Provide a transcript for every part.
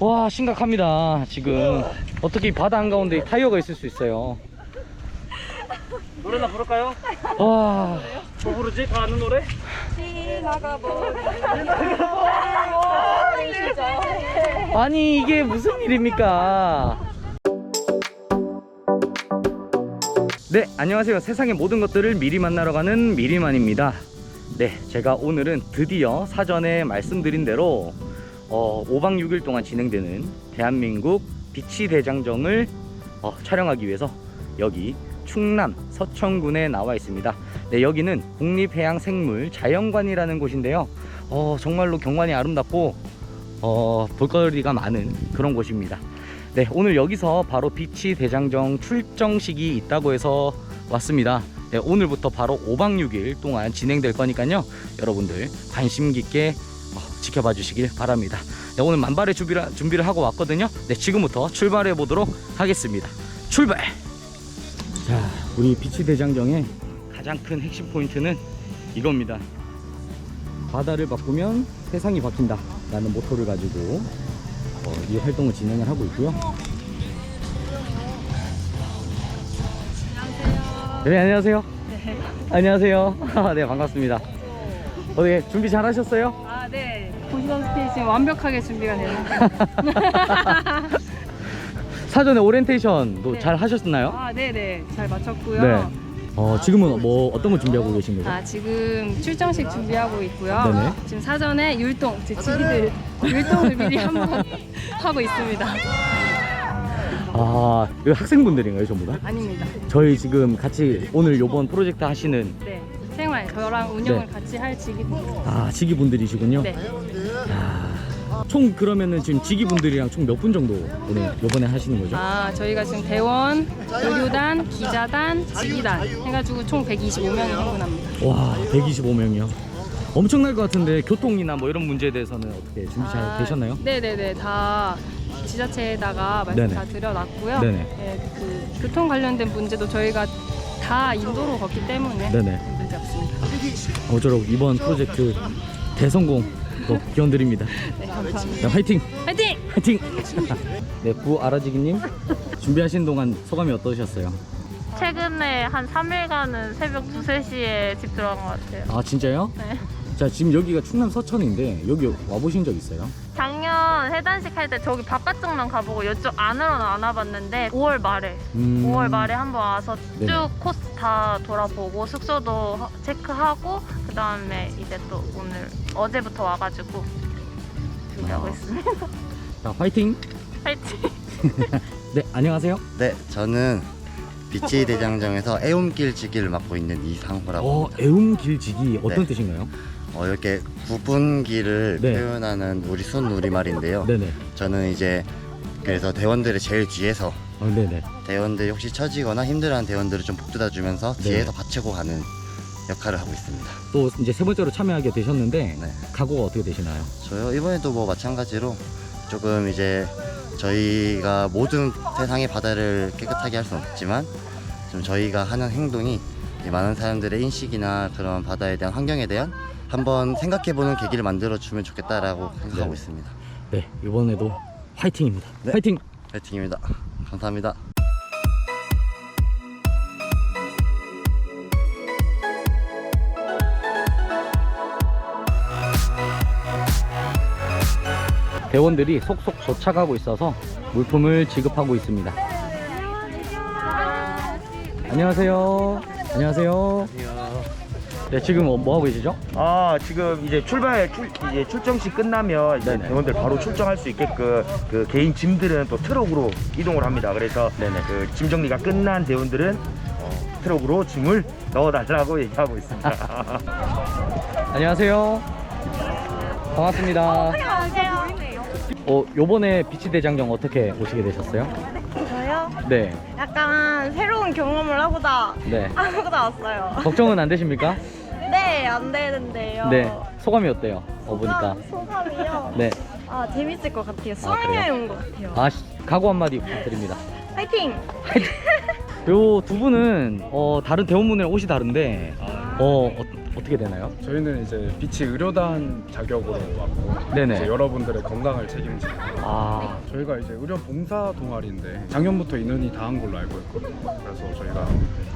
와 심각합니다. 지금 어떻게 이 바다 한가운데 타이어가 있을 수 있어요? 노래나 부를까요? 와. 뭐 부르지? 다 아는 노래? 아니 이게 무슨 일입니까? 네 안녕하세요. 세상의 모든 것들을 미리 만나러 가는 미리만입니다. 네 제가 오늘은 드디어 사전에 말씀드린 대로 어, 5박 6일 동안 진행되는 대한민국 비치 대장정을 어, 촬영하기 위해서 여기 충남 서천군에 나와 있습니다 네 여기는 국립해양생물 자연관이라는 곳인데요 어, 정말로 경관이 아름답고 어, 볼거리가 많은 그런 곳입니다. 네, 오늘 여기서 바로 비치 대장정 출정식이 있다고 해서 왔습니다. 네, 오늘부터 바로 5박 6일 동안 진행될 거니까요. 여러분들 관심 깊게 어, 지켜봐 주시길 바랍니다. 네, 오늘 만발의 준비를, 준비를 하고 왔거든요. 네, 지금부터 출발해 보도록 하겠습니다. 출발! 자, 우리 비치 대장정의 가장 큰 핵심 포인트는 이겁니다. 바다를 바꾸면 세상이 바뀐다 라는 모토를 가지고 어, 이 활동을 진행을 하고 있고요 네 안녕하세요 안녕하세요 네 반갑습니다 어떻게 준비 잘 하셨어요? 보시다시피 지금 완벽하게 준비가 되는데. 사전에 오리엔테이션도 네. 잘 하셨나요? 아, 네, 네. 잘 마쳤고요. 네. 어, 지금은 뭐 어떤 거 준비하고 계신 거죠? 아, 지금 출정식 준비하고 있고요. 네네. 지금 사전에 율동, 제 지기들 율동을 미리 한번 하고 있습니다. 아, 이거 학생분들인가요, 전부 다? 아닙니다. 저희 지금 같이 오늘 요번 프로젝트 하시는 네. 생활, 저랑 운영을 네. 같이 할 지기들. 아, 지기분들이시군요. 네. 총 그러면은 지금 지기분들이랑 총 몇 분 정도 오늘 요번에 하시는 거죠? 아, 저희가 지금 대원, 의료단, 기자단, 지기단 해가지고 총 125명이 행군합니다. 와 125명이요 엄청날 것 같은데 교통이나 뭐 이런 문제에 대해서는 어떻게 준비 잘 아, 되셨나요? 네네네 다 지자체에다가 말씀 네네. 다 드려놨고요. 네네. 네, 그 교통 관련된 문제도 저희가 다 인도로 걷기 때문에 네네 문제 없습니다. 어쩌록 이번 프로젝트 대성공 또 기원드립니다 네 감사합니다. 네, 화이팅! 화이팅! 화이팅! 네 구아라지기님 준비하신 동안 소감이 어떠셨어요? 최근에 한 3일간은 새벽 2, 3시에 집 들어간 것 같아요. 아 진짜요? 네. 자 지금 여기가 충남 서천인데 여기 와보신 적 있어요? 작년 해단식 할 때 저기 바깥쪽만 가보고 이쪽 안으로는 안 와봤는데 5월 말에 음... 5월 말에 한번 와서 쭉 네네. 코스 다 돌아보고 숙소도 허- 체크하고 그 다음에 이제 또 오늘 어제부터 와가지고 준비하고 아. 있습니다. 자 화이팅! 파이팅! 네 안녕하세요 네, 저는 비치 대장정에서 애움길지기를 맡고 있는 이상호라고 어 합니다. 애움길지기 어떤 네. 뜻인가요? 어, 이렇게 구분기를 네. 표현하는 우리 순 우리말인데요. 네네 저는 이제 그래서 대원들의 제일 뒤에서 어, 네네 대원들이 혹시 처지거나 힘들어하는 대원들을 좀 북돋아 주면서 네. 뒤에서 받치고 가는 역할을 하고 있습니다. 또 이제 세 번째로 참여하게 되셨는데 네. 각오가 어떻게 되시나요? 저요 이번에도 뭐 마찬가지로 조금 이제 저희가 모든 세상의 바다를 깨끗하게 할 수는 없지만 좀 저희가 하는 행동이 이 많은 사람들의 인식이나 그런 바다에 대한 환경에 대한 한번 생각해보는 계기를 만들어주면 좋겠다라고 생각하고 네. 있습니다. 네 이번에도 화이팅입니다 네. 화이팅 파이팅입니다. 감사합니다. 대원들이 속속 도착하고 있어서 물품을 지급하고 있습니다 안녕하세요 안녕하세요 네 지금 뭐, 뭐 하고 계시죠? 아 지금 이제 출발 출 이제 출정식 끝나면 이제 네네. 대원들 바로 출정할 수 있게끔 그 개인 짐들은 또 트럭으로 이동을 합니다. 그래서 네네. 그 짐 정리가 끝난 대원들은 어, 트럭으로 짐을 넣어달라고 얘기하고 있습니다. 안녕하세요 반갑습니다 어 요번에 비치 대장정 어떻게 오시게 되셨어요? 저요? 네 약간 새로운 경험을 하고자 네. 하고자 왔어요. 걱정은 안 되십니까? 네, 안 되는데요. 네 소감이 어때요? 어 보니까 소감, 소감이요? 네. 아, 재밌을 것 같아요. 그래요? 수학여행 온 것 같아요. 아 시- 각오 한마디 부탁드립니다 파이팅! 요 두 분은 어, 다른 대원분이랑 옷이 다른데 어, 어, 어떻게 되나요? 저희는 이제 비치 의료단 자격으로 왔고 네네. 이제 여러분들의 건강을 책임지고 아, 저희가 이제 의료 봉사 동아리인데 작년부터 인원이 다 한 걸로 알고 있거든요. 그래서 저희가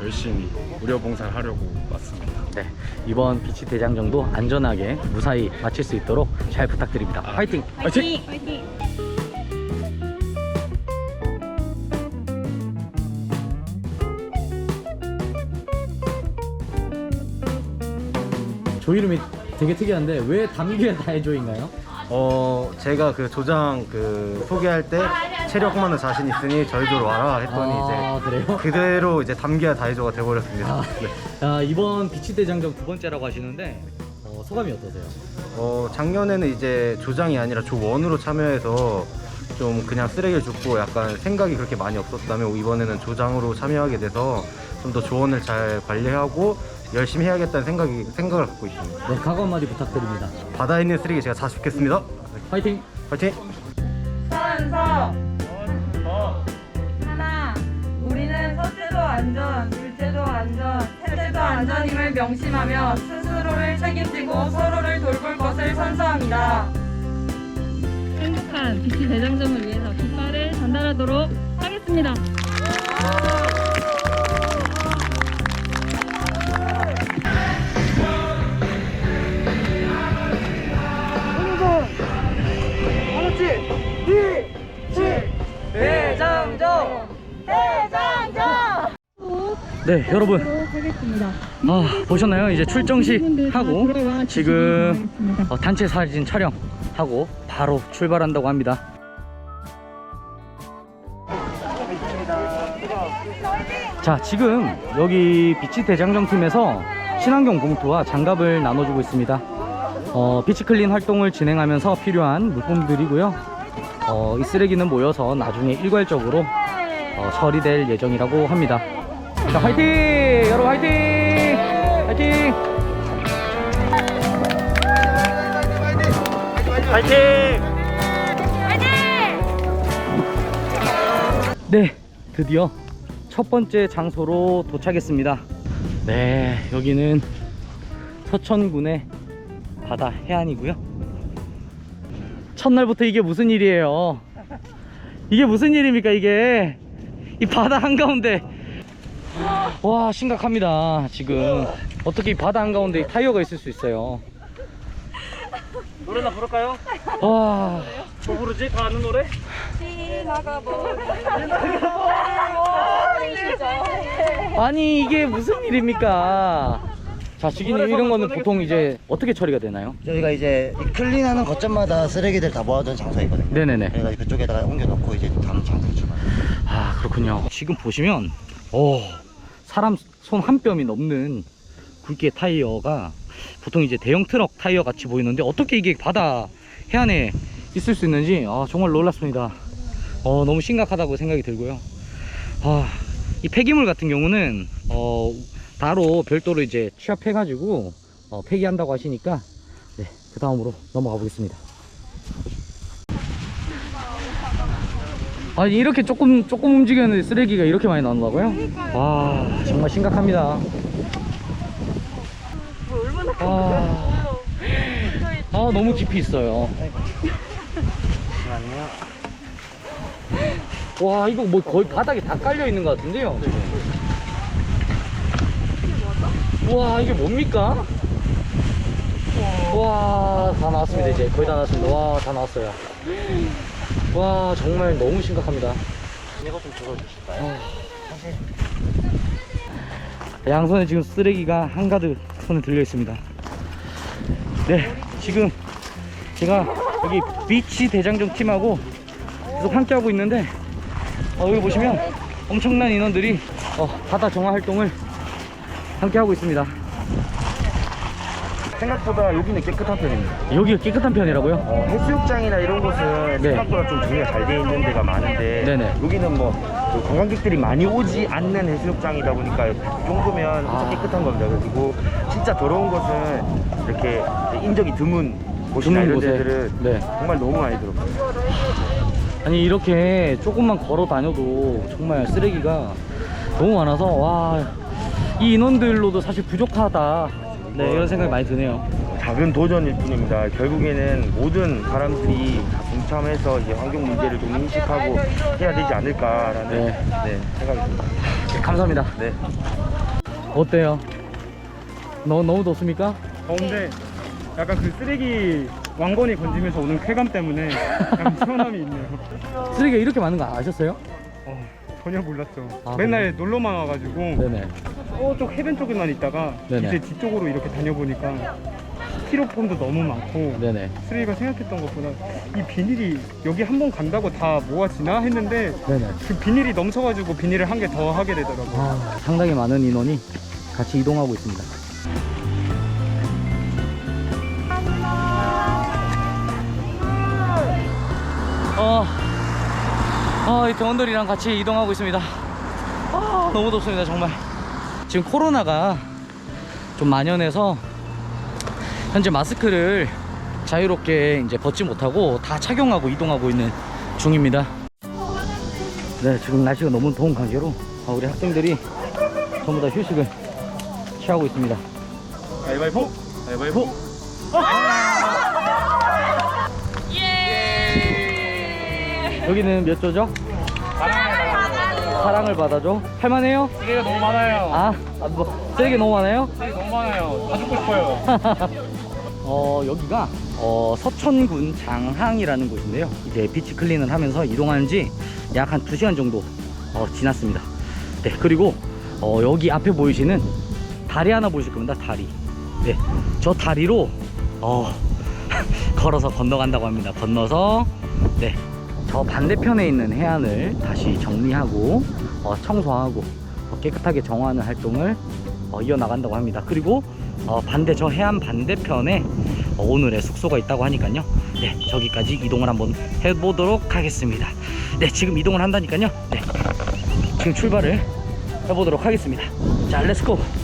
열심히 의료 봉사를 하려고 왔습니다. 네. 이번 비치 대장정도 안전하게 무사히 마칠 수 있도록 잘 부탁드립니다. 화이팅! 화이팅! 조 이름이 되게 특이한데 왜 담기에 다해조인가요? 어 제가 그 조장 그 소개할 때 체력만은 자신 있으니 저희도 와라 했더니 아, 그래요? 이제 그대로 이제 담기야 다이조가 돼버렸습니다. 아, 네. 아, 이번 비치 대장정 두 번째라고 하시는데 어, 소감이 어떠세요? 어 작년에는 이제 조장이 아니라 조원으로 참여해서 좀 그냥 쓰레기를 줍고 약간 생각이 그렇게 많이 없었다면 이번에는 조장으로 참여하게 돼서 좀 더 조원을 잘 관리하고 열심히 해야겠다는 생각이 생각을 갖고 있습니다. 네, 각오 한마디 부탁드립니다. 바다에 있는 쓰레기 제가 다 줍겠습니다. 화이팅! 파이팅! 선서 하나 우리는 첫째도 안전 둘째도 안전 셋째도 안전임을 명심하며 스스로를 책임지고 서로를 돌볼 것을 선서합니다 행복한 비치 대장정을 위해서 깃발을 전달하도록 하겠습니다. 대장정 대장정 네, 여러분. 아, 보셨나요? 이제 출정식 하고 지금 어, 단체 사진 촬영하고 바로 출발한다고 합니다. 자, 지금 여기 비치 대장정 팀에서 친환경 봉투와 장갑을 나눠주고 있습니다. 어, 비치 클린 활동을 진행하면서 필요한 물품들이고요. 어, 이 쓰레기는 모여서 나중에 일괄적으로 어, 처리될 예정이라고 합니다. 자, 화이팅! 여러분 화이팅! 화이팅! 네, 드디어 첫 번째 장소로 도착했습니다. 네, 여기는 서천군의 바다 해안이고요. 첫날부터 이게 무슨 일이에요? 이게 무슨 일입니까, 이게? 이 바다 한가운데 와 심각합니다 지금 어떻게 이 바다 한가운데 타이어가 있을 수 있어요 노래나 부를까요? 와 뭐 부르지? 다 아는 노래? 아니 이게 무슨 일입니까 자 지기님 이런 거는 보통 이제 어떻게 처리가 되나요? 저희가 이제 이 클린하는 거점마다 쓰레기들 다 모아둔 장소가 있거든요. 네네네 저희가 그쪽에다가 옮겨놓고 이제 다음 장소로 출발. 아 그렇군요 지금 보시면 오 사람 손 한 뼘이 넘는 굵기의 타이어가 보통 이제 대형 트럭 타이어 같이 보이는데 어떻게 이게 바다 해안에 있을 수 있는지 아, 정말 놀랐습니다 어, 너무 심각하다고 생각이 들고요 아, 이 폐기물 같은 경우는 어, 바로 별도로 이제 취합해 가지고 어, 폐기한다고 하시니까 네, 그 다음으로 넘어가 보겠습니다 아니 이렇게 조금 조금 움직였는데 쓰레기가 이렇게 많이 나온다고요? 와 정말 심각합니다. 아, 아 너무 깊이 있어요. 와 이거 뭐 거의 바닥에 다 깔려 있는 것 같은데요. 와 이게 뭡니까? 와 다 나왔습니다 이제 거의 다 나왔습니다. 와 다 나왔어요. 와 정말 너무 심각합니다. 이거 좀 들어주실까요? 양손에 지금 쓰레기가 한가득 손에 들려 있습니다. 네, 지금 제가 여기 비치 대장정 팀하고 계속 함께 하고 있는데 어, 여기 보시면 엄청난 인원들이 어, 바다 정화 활동을 함께 하고 있습니다. 생각보다 여기는 깨끗한 편입니다. 여기가 깨끗한 편이라고요? 어, 해수욕장이나 이런 곳은 네. 생각보다 좀 정리가 잘 돼 있는 데가 많은데 네네. 여기는 뭐그 관광객들이 많이 오지 않는 해수욕장이다 보니까 이 정도면 아. 진짜 깨끗한 겁니다. 그리고 진짜 더러운 곳은 이렇게 인적이 드문 곳이나 드문 이런 곳에. 데들은 네. 정말 너무 많이 들어가요. 아니 이렇게 조금만 걸어 다녀도 정말 쓰레기가 너무 많아서 와 이 인원들로도 사실 부족하다 네, 이런 생각이 많이 드네요. 작은 도전일 뿐입니다. 결국에는 모든 사람들이 다 동참해서 이제 환경 문제를 좀 인식하고 해야 되지 않을까라는 네. 네, 생각이 듭니다. 감사합니다. 네. 어때요? 너, 너무 덥습니까? 더운데 약간 그 쓰레기 왕건이 건지면서 오는 쾌감 때문에 약간 시원함이 있네요. 쓰레기가 이렇게 많은 거 아셨어요? 어, 전혀 몰랐죠. 아, 맨날 놀러만 와가지고 네네. 저쪽 해변 쪽에만 있다가 네네. 이제 뒤쪽으로 이렇게 다녀보니까 스티로폼도 너무 많고 네네. 쓰레기가 생각했던 것보다 이 비닐이 여기 한 번 간다고 다 모아지나 했는데 네네. 그 비닐이 넘쳐가지고 비닐을 한 개 더 하게 되더라고요. 아, 상당히 많은 인원이 같이 이동하고 있습니다. 어, 어, 이 대원들이랑 같이 이동하고 있습니다. 아, 너무 덥습니다, 정말. 지금 코로나가 좀 만연해서 현재 마스크를 자유롭게 이제 벗지 못하고 다 착용하고 이동하고 있는 중입니다. 네, 지금 날씨가 너무 더운 관계로 아, 우리 학생들이 전부 다 휴식을 취하고 있습니다. 가위바위보! 가위바위보! 여기는 몇 조죠? 사랑을 받아줘. 할만해요? 쓰레기가 너무 많아요. 아, 아, 뭐 쓰레기 너무 많아요? 쓰레기 너무 많아요. 다 죽고 싶어요. 어, 여기가 어, 서천군 장항이라는 곳인데요. 이제 비치 클린을 하면서 이동한 지 약 한 2시간 정도 어, 지났습니다. 네, 그리고 어, 여기 앞에 보이시는 다리 하나 보이실 겁니다. 다리. 네, 저 다리로 어, 걸어서 건너간다고 합니다. 건너서 네, 저 반대편에 있는 해안을 다시 정리하고 어, 청소하고 어, 깨끗하게 정화하는 활동을 어, 이어나간다고 합니다. 그리고 어, 반대 저 해안 반대편에 어, 오늘의 숙소가 있다고 하니까요. 네, 저기까지 이동을 한번 해보도록 하겠습니다. 네, 지금 이동을 한다니까요. 네, 지금 출발을 해보도록 하겠습니다. 자, 렛츠고.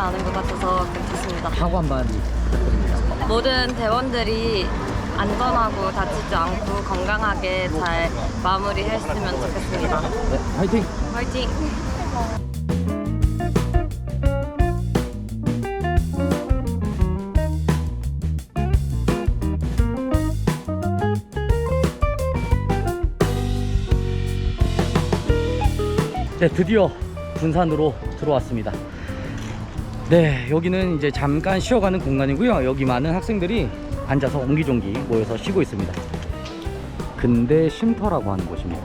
않은 것 같아서 괜찮습니다. 사고 한마디 모든 대원들이 안전하고 다치지 않고 건강하게 잘 마무리했으면 좋겠습니다. 네, 화이팅! 화이팅! 네, 드디어 군산으로 들어왔습니다. 네, 여기는 이제 잠깐 쉬어가는 공간이고요. 여기 많은 학생들이 앉아서 옹기종기 모여서 쉬고 있습니다. 근대 쉼터라고 하는 곳입니다.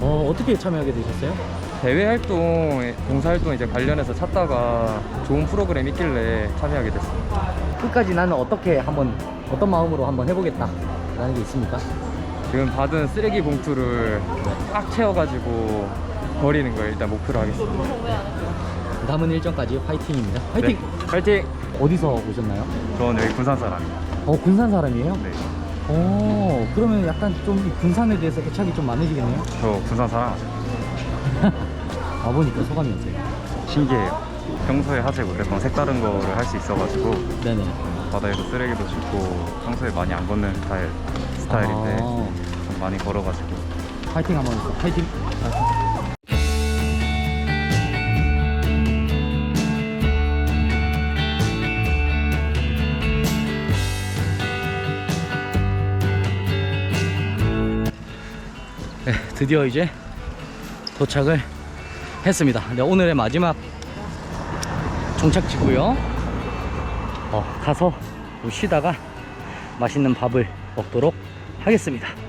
어, 어떻게 참여하게 되셨어요? 대외 활동, 봉사 활동 이제 관련해서 찾다가 좋은 프로그램 있길래 참여하게 됐습니다. 끝까지 나는 어떻게 한번 어떤 마음으로 한번 해보겠다 라는 게 있습니까? 지금 받은 쓰레기 봉투를 꽉 채워가지고 버리는 걸 일단 목표로 하겠습니다. 남은 일정까지 화이팅입니다. 화이팅! 네, 파이팅! 어디서 오셨나요? 저는 여기 군산 사람입니다. 어, 군산 사람이에요? 네. 어, 그러면 약간 좀이 군산에 대해서 애착이 좀 많으시겠네요? 저 군산 사람 와보니까 소감이 어때요? 신기해요. 평소에 하지 못했던 색다른 거를 할 수 있어가지고 네네. 바다에서 쓰레기도 줍고 평소에 많이 안 걷는 스타일 스타일인데 아, 좀 많이 걸어가지고 파이팅 한번 해볼까요? 파이팅! 드디어 이제 도착을 했습니다. 네, 오늘의 마지막 종착지고요. 어, 가서 좀 쉬다가 맛있는 밥을 먹도록 하겠습니다.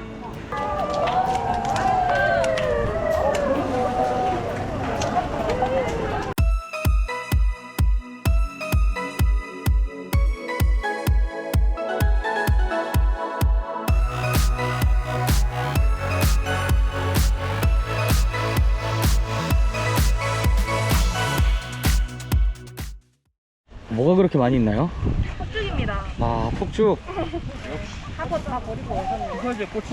그렇게 많이 있나요? 폭죽입니다. 아, 폭죽. 이거 이제 꽃이